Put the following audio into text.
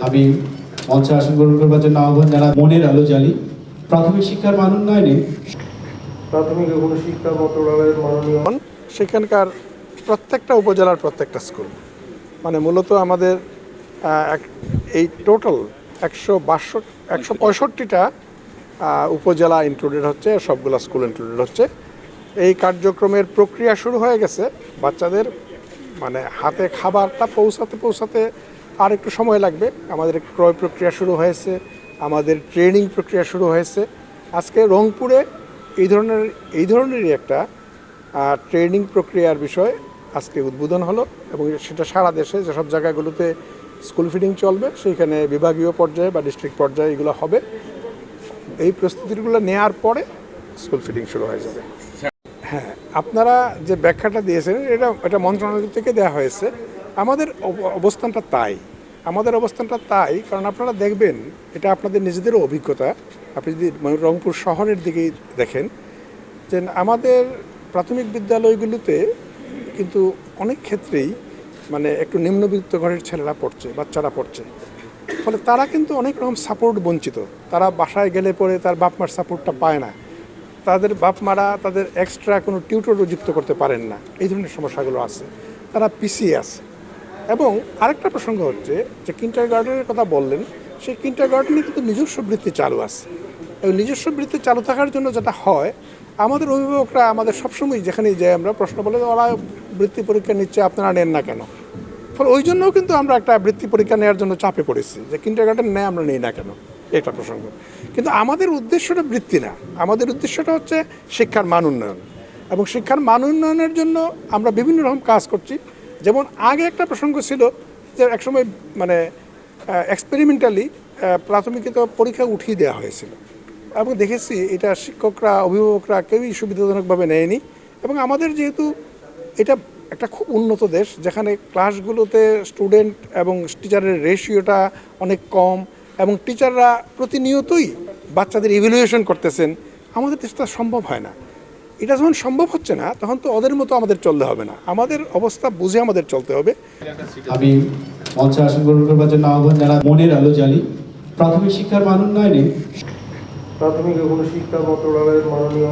আমি মঞ্চে আসন গ্রহণ করবার জন্য আহ্বান জানা মনের আলো জ্বালি। প্রাথমিক শিক্ষার মান উন্নয়নে প্রাথমিক এবং শিক্ষা মন্ত্রণালয়ের মাননীয় সেখানকার প্রত্যেকটা উপজেলার প্রত্যেকটা স্কুল। মানে মূলত আমাদের এক- এই টোটাল একশো বাষট্টি একশো পঁয়ষট্টিটা উপজেলা ইনক্লুডেড হচ্ছে সবগুলো স্কুল ইনক্লুডেড হচ্ছে। এই কার্যক্রমের প্রক্রিয়া শুরু হয়ে গেছে। বাচ্চাদের মানে হাতে খাবারটা পৌঁছাতে পৌঁছাতে আর একটু সময় লাগবে। আমাদের ক্রয় প্রক্রিয়া শুরু হয়েছে, আমাদের ট্রেনিং প্রক্রিয়া শুরু হয়েছে। আজকে রংপুরে এই ধরনের, এই ধরনেরই একটা ট্রেনিং প্রক্রিয়ার বিষয় আজকে উদ্বোধন হলো এবং সেটা সারা দেশে যেসব জায়গাগুলোতে স্কুল ফিডিং চলবে, সেইখানে বিভাগীয় পর্যায়ে বা ডিস্ট্রিক্ট পর্যায়ে এগুলো হবে। এই প্রস্তুতিগুলো নেওয়ার পরে স্কুল ফিডিং শুরু হয়ে যাবে। হ্যাঁ আপনারা যে ব্যাখ্যাটা দিয়েছেন, এটা এটা মন্ত্রণালয় থেকে দেওয়া হয়েছে। আমাদের অব- অবস্থানটা তাই। আমাদের অবস্থানটা তাই কারণ আপনারা দেখবেন, এটা আপনাদের নিজেদেরও অভিজ্ঞতা। আপনি যদি রংপুর শহরের দিকেই দেখেন, যে আমাদের প্রাথমিক বিদ্যালয়গুলোতে কিন্তু অনেক ক্ষেত্রেই মানে একটু নিম্নবিত্ত ঘরের ছেলেরা পড়ছে, বাচ্চারা পড়ছে। ফলে তারা কিন্তু অনেক রকম সাপোর্ট বঞ্চিত। তারা বাসায় গেলে পরে তার বাপ মার সাপোর্টটা পায় না। তাদের বাপ মারা তাদের এক্সট্রা কোনো টিউটরও যুক্ত করতে পারেন না। এই ধরনের সমস্যাগুলো আছে। তারা পিছিয়ে আছে। এবং আরেকটা প্রসঙ্গ হচ্ছে যে কিন্টার গার্ডেনের কথা বললেন, সেই কিন্টার গার্ডেনে কিন্তু নিজস্ব বৃত্তি চালু আছে। এবং নিজস্ব বৃত্তি চালু থাকার জন্য যেটা হয়, আমাদের অভিভাবকরা আমাদের সবসময় যেখানেই যাই আমরা প্রশ্ন বলে, ওরা বৃত্তি পরীক্ষা নিচ্ছে, আপনারা নেন না কেন? ফলে ওই জন্যও কিন্তু আমরা একটা বৃত্তি পরীক্ষা নেওয়ার জন্য চাপে পড়েছি, যে কিন্টার গার্ডেন নেয়, আমরা নেই না কেন? এটা প্রসঙ্গ। কিন্তু আমাদের উদ্দেশ্যটা বৃত্তি না। আমাদের উদ্দেশ্যটা হচ্ছে শিক্ষার মান উন্নয়ন। এবং শিক্ষার মান উন্নয়নের জন্য আমরা বিভিন্ন রকম কাজ করছি। যেমন আগে একটা প্রসঙ্গ ছিল যে একসময় মানে এক্সপেরিমেন্টালি প্রাথমিকত পরীক্ষা উঠিয়ে দেওয়া হয়েছিল। এবং দেখেছি এটা শিক্ষকরা, অভিভাবকরা কেউই সুবিধাজনকভাবে নেয়নি এবং আমাদের যেহেতু এটা একটা খুব উন্নত দেশ, যেখানে ক্লাসগুলোতে স্টুডেন্ট এবং টিচারের রেশিওটা অনেক কম এবং টিচাররা প্রতিনিয়তই বাচ্চাদের ইভ্যালুয়েশন করতেছেন, আমাদের দেশে তা সম্ভব হয় না। এটা যখন সম্ভব হচ্ছে না তখন তো ওদের মতো আমাদের চলতে হবে না। আমাদের অবস্থা বুঝে আমাদের চলতে হবে। আমি মঞ্চে আসন গ্রহণ করবার জন্য আহ্বান জানা মনের আলো জানি প্রাথমিক শিক্ষার মান উন্নয়নে প্রাথমিক এবং শিক্ষা মন্ত্রণালয়ের মাননীয়